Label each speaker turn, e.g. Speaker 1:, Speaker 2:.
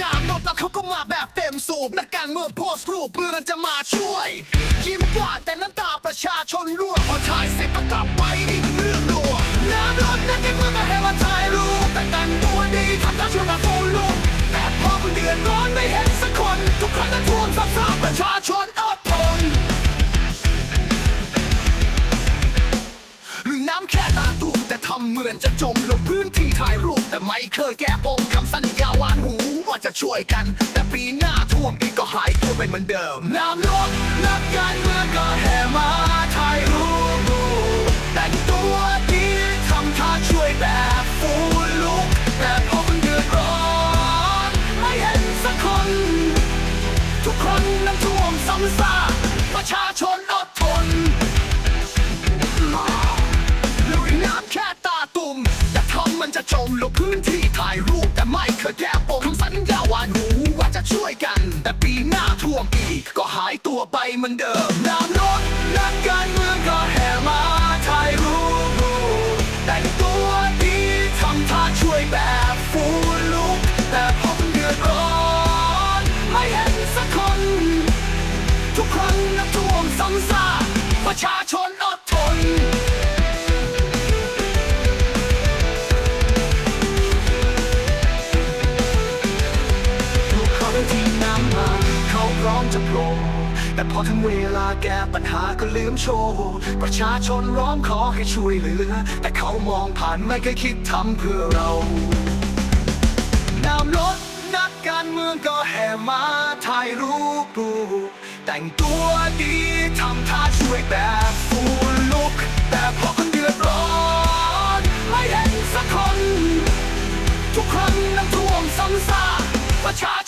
Speaker 1: น้ำรถแล้วเขาก็มาแบบเต็มสูบนักการเมืองโพสต์รูปเพื่อนจะมาช่วย ยิ้มกว่าแต่น้ำตาประชาชนรั่วพอถ่ายเสร็จก็กลับไปนี่เรื่องรัวน้ำรถนักการเมืองก็ให้มาถ่ายรูปแต่แต่งตัวดีทำท่าชวนมาโฟลุกแต่พอมันเดือดร้อนไม่เห็นสักคน ทุกครั้งนั้นทวงซ้ำๆประชาชนอดทนหรือน้ำแค่ตาตูแต่ทำเหมือนจะจมลงพื้นที่ถ่ายรูป แต่ไม่เคยแก้ปมคำสัญญาหวานหูว่าจะช่วยกัน แต่ปีหน้าท่วมอีกก็หายตัวไปเหมือนเดิม น้ำลดนักการเมืองก็แห่มาถ่ายรูปแต่งตัวดีทำท่าช่วยแบบฟูลุก แต่พอมันเดือดร้อนไม่เห็นสักคน ทุกคนน้ำท่วมซ้ำซา มลงพื้นที่ถ่ายรูปแต่ไม่เคยแก้ปมคำสัญญาหวานหูว่าจะช่วยกัน แต่ปีหน้าท่วมอีก ก็หายตัวไปเหมือนเดิมน้ำลดนักการเมืองก็แห่มาถ่ายรูปแต่งตัวดีทำท่าช่วยแบบฟูลุกแต่พอมันเดือดร้อนไม่เห็นสักคน ทุกครั้งน้ำท่วมซ้ำซากประชาชน ร้องจะโผล่แต่พอถึงเวลาแก้ปัญหาก็ลืมโชว์ประชาชนร้องขอให้ช่วยเหลือ แต่เขามองผ่านไม่เคยคิดทำเพื่อเรานำรถนักการเมืองก็แห่มาถ่ายรูปปูแต่งตัวดีทำท่าช่วยแบบฟูลุก แต่พอคนเดือดร้อน ไม่เห็นสักคน ทุกครั้งน้ำท่วมซ้ำซากประชาชน